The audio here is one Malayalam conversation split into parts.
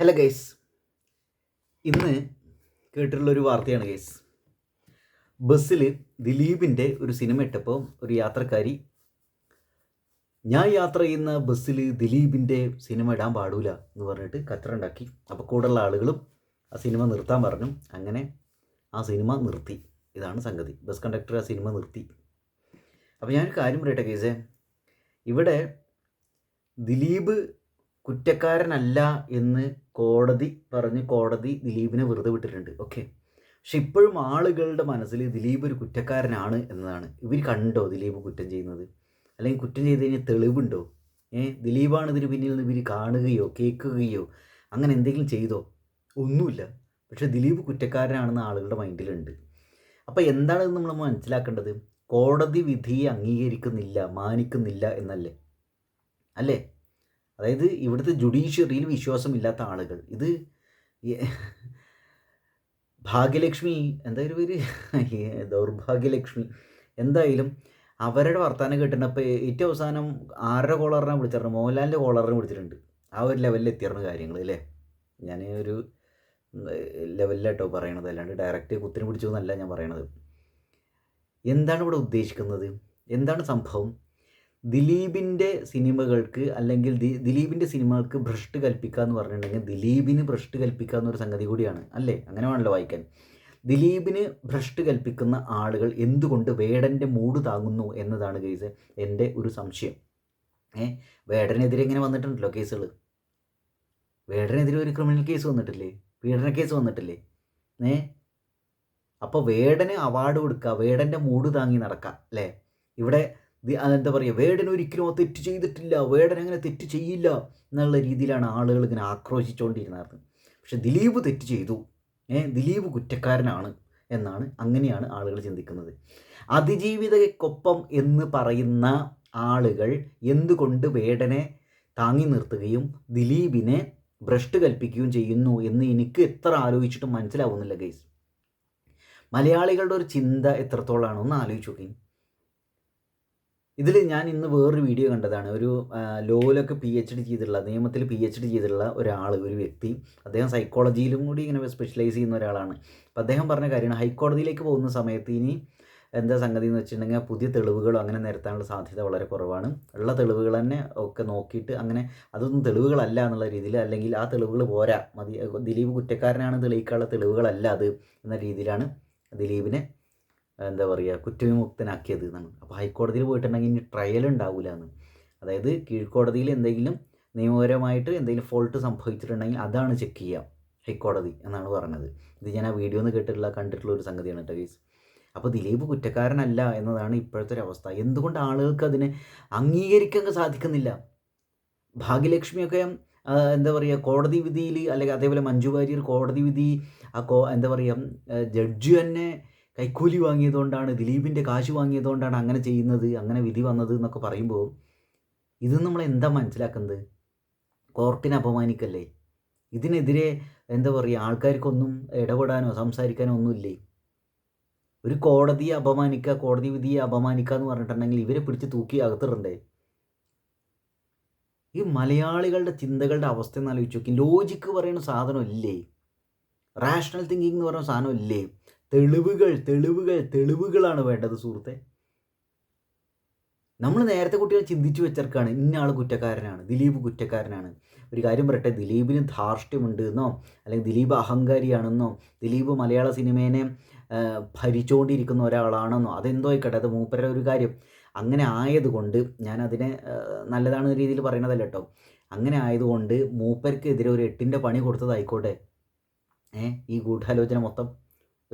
ഹലോ ഗൈസ് ഇന്ന് കേട്ടിട്ടുള്ളൊരു വാർത്തയാണ് ഗൈസ് ബസ്സിൽ ദിലീപിന്റെ ഒരു സിനിമ ഇട്ടപ്പോൾ ഒരു യാത്രക്കാരി ഞാൻ യാത്ര ചെയ്യുന്ന ബസ്സിൽ ദിലീപിന്റെ സിനിമ ഇടാൻ പാടില്ല എന്ന് പറഞ്ഞിട്ട് കച്ചറുണ്ടാക്കി. അപ്പോൾ കൂടെയുള്ള ആളുകളും ആ സിനിമ നിർത്താൻ പറഞ്ഞു. അങ്ങനെ ആ സിനിമ നിർത്തി. ഇതാണ് സംഗതി. ബസ് കണ്ടക്ടർ ആ സിനിമ നിർത്തി. അപ്പോൾ ഞാനൊരു കാര്യം പറയട്ടെ കേസേ ഇവിടെ ദിലീപ് കുറ്റക്കാരനല്ല എന്ന് കോടതി പറഞ്ഞ് കോടതി ദിലീപിനെ വെറുതെ വിട്ടിട്ടുണ്ട്. ഓക്കെ പക്ഷെ ഇപ്പോഴും ആളുകളുടെ മനസ്സിൽ ദിലീപ് ഒരു കുറ്റക്കാരനാണ് എന്നതാണ്. ഇവർ കണ്ടോ ദിലീപ് കുറ്റം ചെയ്യുന്നത്? അല്ലെങ്കിൽ കുറ്റം ചെയ്ത് കഴിഞ്ഞാൽ തെളിവുണ്ടോ? ഏ? ദിലീപാണ് ഇതിന് പിന്നിൽ നിന്ന് ഇവർ കാണുകയോ കേൾക്കുകയോ അങ്ങനെ എന്തെങ്കിലും ചെയ്തോ? ഒന്നുമില്ല. പക്ഷെ ദിലീപ് കുറ്റക്കാരനാണെന്ന് ആളുകളുടെ മൈൻഡിലുണ്ട്. അപ്പോൾ എന്താണ് നമ്മൾ മനസ്സിലാക്കേണ്ടത്? കോടതി വിധിയെ അംഗീകരിക്കുന്നില്ല മാനിക്കുന്നില്ല എന്നല്ലേ? അല്ലേ? അതായത് ഇവിടുത്തെ ജുഡീഷ്യറിയിൽ വിശ്വാസമില്ലാത്ത ആളുകൾ. ഇത് ഭാഗ്യലക്ഷ്മി എന്തായാലും പേര് ദൗർഭാഗ്യലക്ഷ്മി. എന്തായാലും അവരുടെ വർത്തമാനം കേട്ടിട്ടപ്പോൾ ഏറ്റവും അവസാനം ആരുടെ കോളറിനെ വിളിച്ചിട്ടുണ്ട് മോഹൻലാലിന്റെ കോളറിനെ വിളിച്ചിട്ടുണ്ട്. ആ ഒരു ലെവലിൽ എത്തിയിരുന്ന കാര്യങ്ങൾ അല്ലേ? ഞാൻ ഒരു ലെവലിലാട്ടോ പറയണത്. അല്ലാണ്ട് ഡയറക്റ്റ് കുത്തിനെ പിടിച്ചു എന്നല്ല ഞാൻ പറയണത്. എന്താണ് ഇവിടെ ഉദ്ദേശിക്കുന്നത്? എന്താണ് സംഭവം? ദിലീപിന്റെ സിനിമകൾക്ക് അല്ലെങ്കിൽ ദിലീപിന്റെ സിനിമകൾക്ക് ഭ്രഷ്ട് കൽപ്പിക്കുക എന്ന് പറഞ്ഞിട്ടുണ്ടെങ്കിൽ ദിലീപിന് ഭ്രഷ്ട് കൽപ്പിക്കുക എന്നൊരു സംഗതി കൂടിയാണ് അല്ലേ? അങ്ങനെ വേണമല്ലോ വായിക്കാൻ. ദിലീപിന് ഭ്രഷ്ട് കൽപ്പിക്കുന്ന ആളുകൾ എന്തുകൊണ്ട് വേടന്റെ മൂട് താങ്ങുന്നു എന്നതാണ് കേസ് എന്റെ ഒരു സംശയം. ഏ വേടനെതിരെ ഇങ്ങനെ വന്നിട്ടുണ്ടല്ലോ കേസുകൾ വേടനെതിരെ ഒരു ക്രിമിനൽ കേസ് വന്നിട്ടില്ലേ? പീഡന കേസ് വന്നിട്ടില്ലേ? ഏ? അപ്പോൾ വേടന് അവാർഡ് കൊടുക്കുക വേടന്റെ മൂട് താങ്ങി നടക്കുക അല്ലേ? ഇവിടെ എന്താ പറയുക വേടൻ ഒരിക്കലും ആ തെറ്റ് ചെയ്തിട്ടില്ല വേടൻ അങ്ങനെ തെറ്റ് ചെയ്യില്ല എന്നുള്ള രീതിയിലാണ് ആളുകൾ ഇങ്ങനെ ആക്രോശിച്ചുകൊണ്ടിരുന്നത്. പക്ഷെ ദിലീപ് തെറ്റ് ചെയ്തു. ഏ ദിലീപ് കുറ്റക്കാരനാണ് എന്നാണ് അങ്ങനെയാണ് ആളുകൾ ചിന്തിക്കുന്നത്. അതിജീവിതയ്ക്കൊപ്പം എന്ന് പറയുന്ന ആളുകൾ എന്തുകൊണ്ട് വേടനെ താങ്ങി നിർത്തുകയും ദിലീപിനെ ഭ്രഷ്ട് കൽപ്പിക്കുകയും ചെയ്യുന്നു എന്ന് എനിക്ക് എത്ര ആലോചിച്ചിട്ടും മനസ്സിലാവുന്നില്ല ഗൈസ് മലയാളികളുടെ ഒരു ചിന്ത എത്രത്തോളമാണോ ഒന്ന് ആലോചിച്ച് നോക്കി ഇതിൽ ഞാൻ ഇന്ന് വേറൊരു വീഡിയോ കണ്ടതാണ്. ഒരു ലോയിലൊക്കെ പി എച്ച് ഡി ചെയ്തിട്ടുള്ള നിയമത്തിൽ പി എച്ച് ഡി ചെയ്തിട്ടുള്ള ഒരാൾ ഒരു വ്യക്തി. അദ്ദേഹം സൈക്കോളജിയിലും കൂടി ഇങ്ങനെ സ്പെഷ്യലൈസ് ചെയ്യുന്ന ഒരാളാണ്. അപ്പോൾ അദ്ദേഹം പറഞ്ഞ കാര്യമാണ് ഹൈക്കോടതിയിലേക്ക് പോകുന്ന സമയത്ത് ഇനി എന്താ സംഗതി എന്ന് വെച്ചിട്ടുണ്ടെങ്കിൽ പുതിയ തെളിവുകളോ അങ്ങനെ നിരത്താനുള്ള സാധ്യത വളരെ കുറവാണ്. ഉള്ള തെളിവുകൾ തന്നെ ഒക്കെ നോക്കിയിട്ട് അങ്ങനെ അതൊന്നും തെളിവുകളല്ല എന്നുള്ള രീതിയിൽ അല്ലെങ്കിൽ ആ തെളിവുകൾ പോരാ. മതി ദിലീപ് കുറ്റക്കാരനാണ് തെളിയിക്കാനുള്ള തെളിവുകളല്ല അത് എന്ന രീതിയിലാണ് ദിലീപിനെ എന്താ പറയുക കുറ്റവിമുക്തനാക്കിയത് എന്നാണ്. അപ്പോൾ ഹൈക്കോടതിയിൽ പോയിട്ടുണ്ടെങ്കിൽ ഇനി ട്രയൽ ഉണ്ടാവില്ല എന്ന്. അതായത് കീഴ്ക്കോടതിയിൽ എന്തെങ്കിലും നിയമപരമായിട്ട് എന്തെങ്കിലും ഫോൾട്ട് സംഭവിച്ചിട്ടുണ്ടെങ്കിൽ അതാണ് ചെക്ക് ചെയ്യുക ഹൈക്കോടതി എന്നാണ് പറഞ്ഞത്. ഇത് ഞാൻ ആ വീഡിയോ ഒന്ന് കേട്ടിട്ടുള്ള കണ്ടിട്ടുള്ള ഒരു സംഗതിയാണ് കേട്ടോ ഗീസ് അപ്പോൾ ദിലീപ് കുറ്റക്കാരനല്ല എന്നതാണ് ഇപ്പോഴത്തെ ഒരു അവസ്ഥ. എന്തുകൊണ്ട് ആളുകൾക്ക് അതിനെ അംഗീകരിക്കാൻ സാധിക്കുന്നില്ല? ഭാഗ്യലക്ഷ്മിയൊക്കെ എന്താ പറയുക കോടതി വിധിയിൽ അല്ലെങ്കിൽ അതേപോലെ മഞ്ജു വാര്യർ കോടതി വിധി ആ കോ എന്താ പറയുക ജഡ്ജി തന്നെ കൈക്കൂലി വാങ്ങിയതുകൊണ്ടാണ് ദിലീപിന്റെ കാശ് വാങ്ങിയതുകൊണ്ടാണ് അങ്ങനെ ചെയ്യുന്നത് അങ്ങനെ വിധി വന്നത് എന്നൊക്കെ പറയുമ്പോൾ ഇത് നമ്മൾ എന്താ മനസ്സിലാക്കുന്നത്? കോർട്ടിനെ അപമാനിക്കല്ലേ? ഇതിനെതിരെ എന്താ പറയുക ആൾക്കാർക്കൊന്നും ഇടപെടാനോ സംസാരിക്കാനോ ഒന്നുമില്ലേ? ഒരു കോടതിയെ അപമാനിക്കുക കോടതി വിധിയെ അപമാനിക്കുക എന്ന് പറഞ്ഞിട്ടുണ്ടെങ്കിൽ ഇവരെ പിടിച്ച് തൂക്കി അകത്തിടണ്ടേ? ഈ മലയാളികളുടെ ചിന്തകളുടെ അവസ്ഥ എന്ന് ആലോചിച്ച് നോക്കി. ലോജിക്ക് പറയുന്ന സാധനം ഇല്ലേ റാഷണൽ തിങ്കിങ് എന്ന് പറയുന്ന സാധനം ഇല്ലേ തെളിവുകൾ തെളിവുകൾ തെളിവുകളാണ് വേണ്ടത് സുഹൃത്തെ. നമ്മൾ നേരത്തെ കുട്ടികൾ ചിന്തിച്ചു വെച്ചർക്കാണ് ഇന്ന ആൾ കുറ്റക്കാരനാണ് ദിലീപ് കുറ്റക്കാരനാണ്. ഒരു കാര്യം പറയട്ടെ ദിലീപിന് ധാർഷ്ട്യമുണ്ട് എന്നോ അല്ലെങ്കിൽ ദിലീപ് അഹങ്കാരിയാണെന്നോ ദിലീപ് മലയാള സിനിമേനെ ഭരിച്ചുകൊണ്ടിരിക്കുന്ന ഒരാളാണെന്നോ അതെന്തോ ആയിക്കട്ടെ അത് മൂപ്പരുടെ ഒരു കാര്യം. അങ്ങനെ ആയതുകൊണ്ട് ഞാൻ അതിനെ നല്ലതാണ് രീതിയിൽ പറയണതല്ല കേട്ടോ അങ്ങനെ ആയതുകൊണ്ട് മൂപ്പർക്കെതിരെ ഒരു എട്ടിന്റെ പണി കൊടുത്തതായിക്കോട്ടെ. ഏ ഈ ഗൂഢാലോചന മൊത്തം.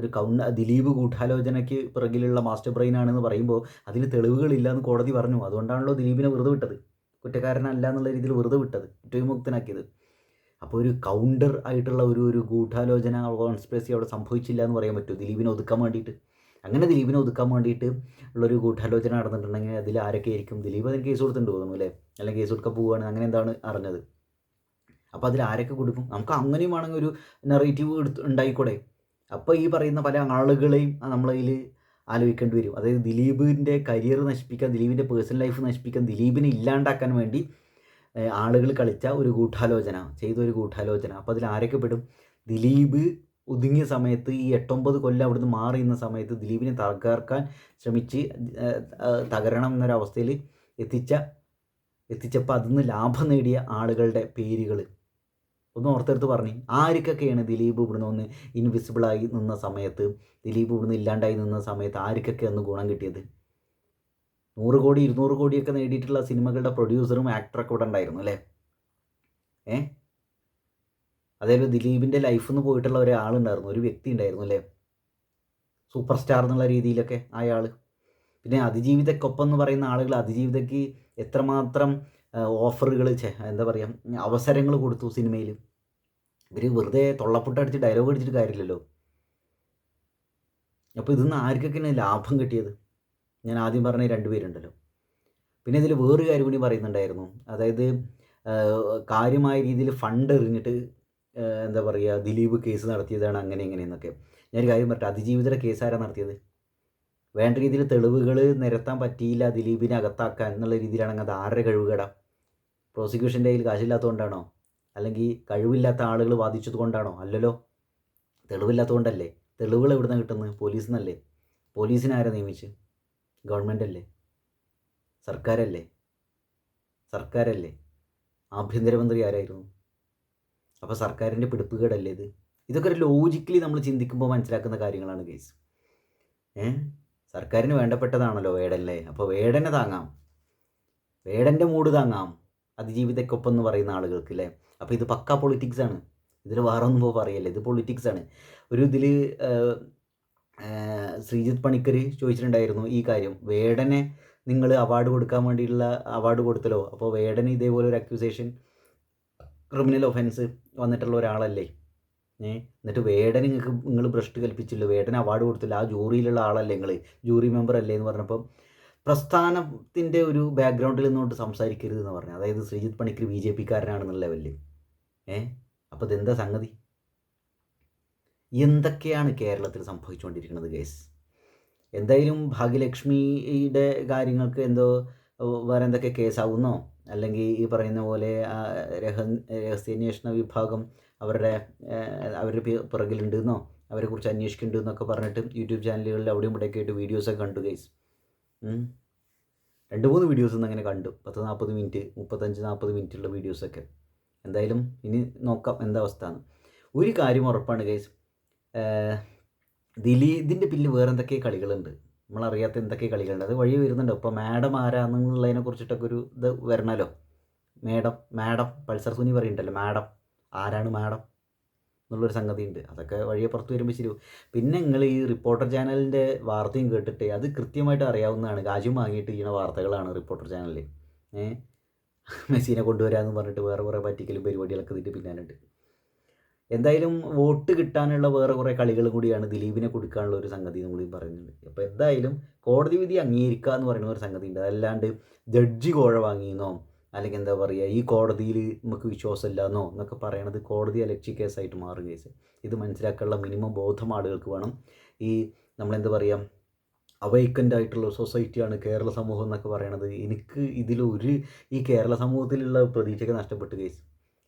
ഒരു കൗണ്ട ദിലീപ് ഗൂഢാലോചനയ്ക്ക് പിറകിലുള്ള മാസ്റ്റർ ബ്രെയിൻ ആണെന്ന് പറയുമ്പോൾ അതിന് തെളിവുകളില്ല എന്ന് കോടതി പറഞ്ഞു. അതുകൊണ്ടാണല്ലോ ദിലീപിനെ വെറുതെ വിട്ടത്. കുറ്റക്കാരനല്ല എന്നുള്ള രീതിയിൽ വെറുതെ വിട്ടത് കുറ്റവിമുക്തനാക്കിയത് അപ്പോൾ ഒരു കൗണ്ടർ ആയിട്ടുള്ള ഒരു ഒരു ഗൂഢാലോചന കോൺസ്പിറസി അവിടെ സംഭവിച്ചില്ല എന്ന് പറയാൻ പറ്റുമോ? ദിലീപിനെ ഒതുക്കാൻ വേണ്ടിയിട്ട്. അങ്ങനെ ദിലീപിനെ ഒതുക്കാൻ വേണ്ടിയിട്ട് ഉള്ളൊരു ഗൂഢാലോചന നടന്നിട്ടുണ്ടെങ്കിൽ അതിൽ ആരൊക്കെ ആയിരിക്കും? ദിലീപ് അതിന് കേസ് കൊടുത്തിട്ടുണ്ട് തോന്നുന്നു അല്ലേ? കേസ് കൊടുക്കാൻ പോവുകയാണ്. അങ്ങനെ എന്താണ് അറിഞ്ഞത്? അപ്പോൾ അതിൽ ആരൊക്കെ കൊടുക്കും? നമുക്ക് അങ്ങനെയും ആണെങ്കിൽ ഒരു നെറേറ്റീവ് എടുത്ത് ഉണ്ടായിക്കൂടെ? അപ്പോൾ ഈ പറയുന്ന പല ആളുകളെയും നമ്മളതിൽ ആലോചിക്കേണ്ടി വരും. അതായത് ദിലീപിന്റെ കരിയർ നശിപ്പിക്കാൻ ദിലീപിന്റെ പേഴ്സണൽ ലൈഫ് നശിപ്പിക്കാൻ ദിലീപിനെ ഇല്ലാണ്ടാക്കാൻ വേണ്ടി ആളുകൾ കളിച്ച ഒരു ഗൂഢാലോചന ചെയ്ത ഒരു ഗൂഢാലോചന. അപ്പോൾ അതിൽ ആരൊക്കെ പെടും? ദിലീപ് ഒതുങ്ങിയ സമയത്ത് ഈ എട്ടൊമ്പത് കൊല്ലം അവിടുന്ന് മാറി സമയത്ത് ദിലീപിനെ തകർക്കാൻ ശ്രമിച്ച് തകരണം എന്നൊരവസ്ഥയിൽ എത്തിച്ച എത്തിച്ചപ്പോൾ അതിൽ നിന്ന് ലാഭം നേടിയ ആളുകളുടെ പേരുകൾ ഒന്ന് ഓർത്തെടുത്ത് പറഞ്ഞു. ആർക്കൊക്കെയാണ് ദിലീപ് ഇവിടുന്ന് ഒന്ന് ഇൻവിസിബിളായി നിന്ന സമയത്ത് ദിലീപ് ഇവിടുന്ന് ഇല്ലാണ്ടായി നിന്ന സമയത്ത് ആർക്കൊക്കെ അന്ന് ഗുണം കിട്ടിയത്? നൂറ് കോടി ഇരുന്നൂറ് കോടിയൊക്കെ നേടിയിട്ടുള്ള സിനിമകളുടെ പ്രൊഡ്യൂസറും ആക്ടറൊക്കെ ഇവിടെ ഉണ്ടായിരുന്നു അല്ലേ? ഏ? അതേപോലെ ദിലീപിന്റെ ലൈഫിൽ നിന്ന് പോയിട്ടുള്ള ഒരാളുണ്ടായിരുന്നു ഒരു വ്യക്തി ഉണ്ടായിരുന്നു അല്ലേ? സൂപ്പർ സ്റ്റാർ എന്നുള്ള രീതിയിലൊക്കെ അയാൾ പിന്നെ അതിജീവിതക്കൊപ്പം എന്ന് പറയുന്ന ആളുകൾ അതിജീവിതയ്ക്ക് എത്രമാത്രം ഓഫറുകൾ എന്താ പറയുക അവസരങ്ങൾ കൊടുത്തു സിനിമയിൽ ഇവർ വെറുതെ തൊള്ളപ്പുട്ട് അടിച്ച് ഡയലോഗ് അടിച്ചിട്ട് കാര്യമില്ലല്ലോ. അപ്പോൾ ഇതിന്ന് ആർക്കൊക്കെയാണ് ലാഭം കിട്ടിയത്? ഞാൻ ആദ്യം പറഞ്ഞ രണ്ടുപേരുണ്ടല്ലോ പിന്നെ ഇതിൽ വേറൊരു കാര്യം കൂടി പറയുന്നുണ്ടായിരുന്നു. അതായത് കാര്യമായ രീതിയിൽ ഫണ്ട് എറിഞ്ഞിട്ട് എന്താ പറയുക ദിലീപ് കേസ് നടത്തിയതാണ് അങ്ങനെ ഇങ്ങനെയെന്നൊക്കെ ഞാനൊരു കാര്യം പറഞ്ഞിട്ട് അതിജീവിതയുടെ കേസ് ആരാണ് നടത്തിയത്? വേണ്ട രീതിയിൽ തെളിവുകൾ നിരത്താൻ പറ്റിയില്ല ദിലീപിനെ അകത്താക്കാൻ എന്നുള്ള രീതിയിലാണെങ്കിൽ അത് ആരുടെ കഴിവുകേടാ? പ്രോസിക്യൂഷന്റെ കയ്യിൽ കാശില്ലാത്തതുകൊണ്ടാണോ? അല്ലെങ്കിൽ കഴിവില്ലാത്ത ആളുകൾ വാദിച്ചത് കൊണ്ടാണോ അല്ലല്ലോ. തെളിവില്ലാത്തതുകൊണ്ടല്ലേ? തെളിവുകൾ എവിടെ നിന്ന് കിട്ടുന്നത് പോലീസിൽ നിന്നല്ലേ പോലീസിനെ നിയമിച്ച്? ഗവൺമെന്റ് അല്ലേ? സർക്കാരല്ലേ? സർക്കാരല്ലേ? ആഭ്യന്തരമന്ത്രി ആരായിരുന്നു? അപ്പോൾ സർക്കാരിന്റെ പിടിപ്പുകേടല്ലേ ഇത്? ഇതൊക്കെ ഒരു ലോജിക്കലി നമ്മൾ ചിന്തിക്കുമ്പോൾ മനസ്സിലാക്കുന്ന കാര്യങ്ങളാണ് കേസ് ഏ സർക്കാരിന് വേണ്ടപ്പെട്ടതാണല്ലോ വേടല്ലേ? അപ്പോൾ വേടനെ താങ്ങാം. വേടന്റെ മൂട് താങ്ങാം. അതിജീവിതക്കൊപ്പം എന്ന് പറയുന്ന ആളുകൾക്ക് അല്ലേ അപ്പോൾ ഇത് പക്ക പൊളിറ്റിക്സ് ആണ്. ഇതിൽ വേറെ ഒന്നും പറയല്ലേ? ഇത് പൊളിറ്റിക്സ് ആണ്. ഒരു ഇതിൽ ശ്രീജിത്ത് പണിക്കർ ചോദിച്ചിട്ടുണ്ടായിരുന്നു ഈ കാര്യം. വേടനെ നിങ്ങൾ അവാർഡ് കൊടുക്കാൻ വേണ്ടിയിട്ടുള്ള അവാർഡ് കൊടുത്തല്ലോ. അപ്പോൾ വേടന് ഇതേപോലെ ഒരു അക്യൂസേഷൻ ക്രിമിനൽ ഒഫൻസ് വന്നിട്ടുള്ള ഒരാളല്ലേ? എന്നിട്ട് വേടൻ നിങ്ങൾക്ക് നിങ്ങൾ ഭ്രഷ്ട് കൽപ്പിച്ചില്ല വേടൻ അവാർഡ് കൊടുത്തില്ല. ആ ജൂറിയിലുള്ള ആളല്ലേ നിങ്ങൾ ജൂറി മെമ്പർ അല്ലേ എന്ന് പറഞ്ഞപ്പം പ്രസ്ഥാനത്തിന്റെ ഒരു ബാക്ക്ഗ്രൗണ്ടിൽ നിന്നുകൊണ്ട് സംസാരിക്കരുത് എന്ന് പറഞ്ഞു. അതായത് ശ്രീജിത്ത് പണിക്കർ ബി ജെ പിക്കാരനാണെന്നുള്ള ലെവലിൽ ഏ? അപ്പോൾ ഇതെന്താ സംഗതി? എന്തൊക്കെയാണ് കേരളത്തിൽ സംഭവിച്ചുകൊണ്ടിരിക്കുന്നത് കേസ് എന്തായാലും ഭാഗ്യലക്ഷ്മിയുടെ കാര്യങ്ങൾക്ക് എന്തോ വേറെ എന്തൊക്കെ കേസാവുന്നോ അല്ലെങ്കിൽ ഈ പറയുന്ന പോലെ രഹ രഹസ്യാന്വേഷണ വിഭാഗം അവരുടെ അവരുടെ പിറകിലുണ്ടെന്നോ അവരെക്കുറിച്ച് അന്വേഷിക്കുന്നുണ്ടെന്നൊക്കെ പറഞ്ഞിട്ട് യൂട്യൂബ് ചാനലുകളിൽ അവിടെയും ഇവിടെയൊക്കെ ആയിട്ട് വീഡിയോസൊക്കെ കണ്ടു ഗൈസ് രണ്ട് മൂന്ന് വീഡിയോസ് ഒന്നും അങ്ങനെ കണ്ടു. പത്ത് നാൽപ്പത് മിനിറ്റ് മുപ്പത്തഞ്ച് നാൽപ്പത് മിനിറ്റുള്ള വീഡിയോസൊക്കെ. എന്തായാലും ഇനി നോക്കാം എന്താ അവസ്ഥ എന്ന് ഒരു കാര്യം ഉറപ്പാണ് ഗൈസ് ദിലീപിന്റെ പിന്നിൽ വേറെ എന്തൊക്കെ കളികളുണ്ട്? നമ്മളറിയാത്ത എന്തൊക്കെ കളികളുണ്ട്? അത് വഴി വരുന്നുണ്ട്. ഇപ്പോൾ മാഡം ആരാന്നുള്ളതിനെ കുറിച്ചിട്ടൊക്കെ ഒരു ഇത് വരണമല്ലോ മേഡം മാഡം പൾസർ സുനി പറയുന്നുണ്ടല്ലോ മാഡം. ആരാണ് മാഡം എന്നുള്ളൊരു സംഗതി ഉണ്ട് അതൊക്കെ വഴിയെ പുറത്ത് വരുമ്പോൾ ശരി പിന്നെ നിങ്ങൾ ഈ റിപ്പോർട്ടർ ചാനലിന്റെ വാർത്തയും കേട്ടിട്ട് അത് കൃത്യമായിട്ട് അറിയാവുന്നതാണ്. കാശും വാങ്ങിയിട്ട് ചെയ്യുന്ന വാർത്തകളാണ് റിപ്പോർട്ടർ ചാനലിൽ ഏഹ് മെസ്സിനെ കൊണ്ടുവരാമെന്ന് പറഞ്ഞിട്ട് വേറെ കുറേ പറ്റിക്കലും പരിപാടികളൊക്കെ ഇതിന്റെ പിന്നാലുണ്ട്. എന്തായാലും വോട്ട് കിട്ടാനുള്ള വേറെ കുറേ കളികളും കൂടിയാണ് ദിലീപിനെ കൊടുക്കാനുള്ള ഒരു സംഗതി കൂടി പറയുന്നുണ്ട്. അപ്പോൾ എന്തായാലും കോടതി വിധി അംഗീകരിക്കുക എന്ന് പറയുന്ന ഒരു സംഗതി ഉണ്ട് അതല്ലാണ്ട് ജഡ്ജി കോഴ വാങ്ങിയെന്നോ അല്ലെങ്കിൽ എന്താ പറയുക ഈ കോടതിയിൽ നമുക്ക് വിശ്വാസമില്ല എന്നോ എന്നൊക്കെ പറയണത് കോടതി അലക്ഷ്യ കേസായിട്ട് മാറും കേസ്. ഇത് മനസ്സിലാക്കാനുള്ള മിനിമം ബോധം ആളുകൾക്ക് വേണം. ഈ നമ്മളെന്താ പറയുക അവൈക്കന്റ് ആയിട്ടുള്ള സൊസൈറ്റിയാണ് കേരള സമൂഹം എന്നൊക്കെ പറയണത്. എനിക്ക് ഇതിലൊരു ഈ കേരള സമൂഹത്തിലുള്ള പ്രതീക്ഷയൊക്കെ നഷ്ടപ്പെട്ടു കേസ്.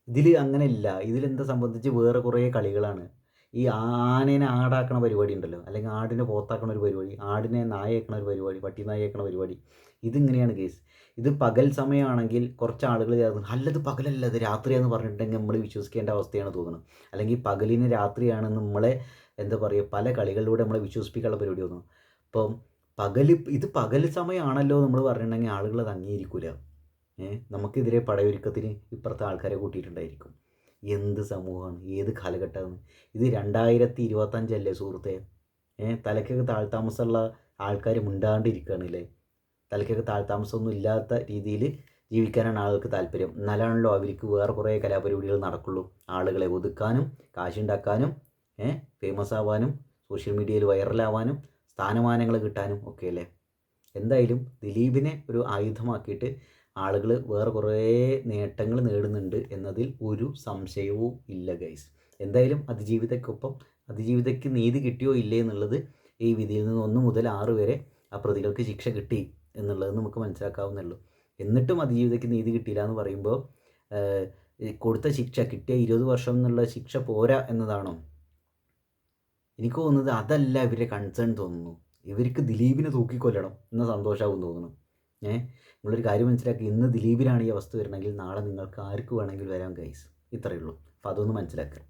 ഇതിൽ അങ്ങനെ ഇല്ല ഇതിലെന്താ സംബന്ധിച്ച് വേറെ കുറേ കളികളാണ്. ഈ ആനേനെ ആടാക്കണ പരിപാടി ഉണ്ടല്ലോ. അല്ലെങ്കിൽ ആടിനെ പോത്താക്കണ ഒരു പരിപാടി ആടിനെ നായക്കണ ഒരു പരിപാടി പട്ടി നായക്കണ പരിപാടി. ഇതിങ്ങനെയാണ് കേസ്. ഇത് പകൽ സമയമാണെങ്കിൽ കുറച്ച് ആളുകൾ ചേർന്ന് അല്ലത് പകലല്ല അത് രാത്രിയാണെന്ന് പറഞ്ഞിട്ടുണ്ടെങ്കിൽ നമ്മൾ വിശ്വസിക്കേണ്ട അവസ്ഥയാണ് തോന്നുന്നത്. അല്ലെങ്കിൽ പകലിന് രാത്രിയാണ് നമ്മളെ എന്താ പറയുക പല കളികളിലൂടെ നമ്മളെ വിശ്വസിപ്പിക്കാനുള്ള പരിപാടി തോന്നുന്നു അപ്പം പകൽ ഇത് പകൽ സമയമാണല്ലോ നമ്മൾ പറഞ്ഞിട്ടുണ്ടെങ്കിൽ ആളുകൾ അത് അംഗീകരിക്കില്ല ഏഹ് നമുക്കെതിരെ പടയൊരുക്കത്തിന് ഇപ്പുറത്തെ ആൾക്കാരെ കൂട്ടിയിട്ടുണ്ടായിരിക്കും. എന്ത് സമൂഹമാണ് ഏത് കാലഘട്ടമാണ്. ഇത് രണ്ടായിരത്തി ഇരുപത്തഞ്ചല്ലേ സുഹൃത്തെ? ഏഹ് തലക്കൊക്കെ താഴ്ത്താമസമുള്ള ആൾക്കാർ മിണ്ടാണ്ടിരിക്കുകയാണ് അല്ലേ തലക്കൊക്കെ താഴ്ത്താമസമൊന്നും ഇല്ലാത്ത രീതിയിൽ ജീവിക്കാനാണ് ആളുകൾക്ക് താല്പര്യം. എന്നാലാണല്ലോ അവർക്ക് വേറെ കുറേ കലാപരിപാടികൾ നടക്കുള്ളൂ. ആളുകളെ ഒതുക്കാനും കാശുണ്ടാക്കാനും ഫേമസ് ആവാനും സോഷ്യൽ മീഡിയയിൽ വൈറലാവാനും സ്ഥാനമാനങ്ങൾ കിട്ടാനും ഒക്കെ അല്ലേ? എന്തായാലും ദിലീപിനെ ഒരു ആയുധമാക്കിയിട്ട് ആളുകൾ വേറെ കുറേ നേട്ടങ്ങൾ നേടുന്നുണ്ട് എന്നതിൽ ഒരു സംശയവും ഇല്ല ഗൈസ് എന്തായാലും അതിജീവിതയ്ക്കൊപ്പം അതിജീവിതയ്ക്ക് നീതി കിട്ടിയോ ഇല്ലേ എന്നുള്ളത് ഈ വിധിയിൽ നിന്ന് ഒന്ന് മുതൽ ആറ് വരെ ആ പ്രതികൾക്ക് ശിക്ഷ കിട്ടി. എന്നുള്ളത് നമുക്ക് മനസ്സിലാക്കാവുന്നുള്ളൂ എന്നിട്ടും അതിജീവിതയ്ക്ക് നീതി കിട്ടിയില്ല എന്ന് പറയുമ്പോൾ കൊടുത്ത ശിക്ഷ കിട്ടിയ 20 വർഷം എന്നുള്ള ശിക്ഷ പോരാ എന്നതാണോ? എനിക്ക് തോന്നുന്നത് അതല്ല ഇവരുടെ കൺസേൺ തോന്നുന്നു. ഇവർക്ക് ദിലീപിനെ തൂക്കിക്കൊല്ലണം എന്ന സന്തോഷമാകും തോന്നുന്നു. ഏഹ്, നിങ്ങളൊരു കാര്യം മനസ്സിലാക്കി ഇന്ന് ദിലീപിനാണ് ഈ അവസ്ഥ വരണമെങ്കിൽ നാളെ നിങ്ങൾക്ക് ആർക്ക് വേണമെങ്കിൽ വരാം ഗൈസ്. ഇത്രയേ ഉള്ളൂ. അപ്പോൾ അതൊന്ന് മനസ്സിലാക്കുക.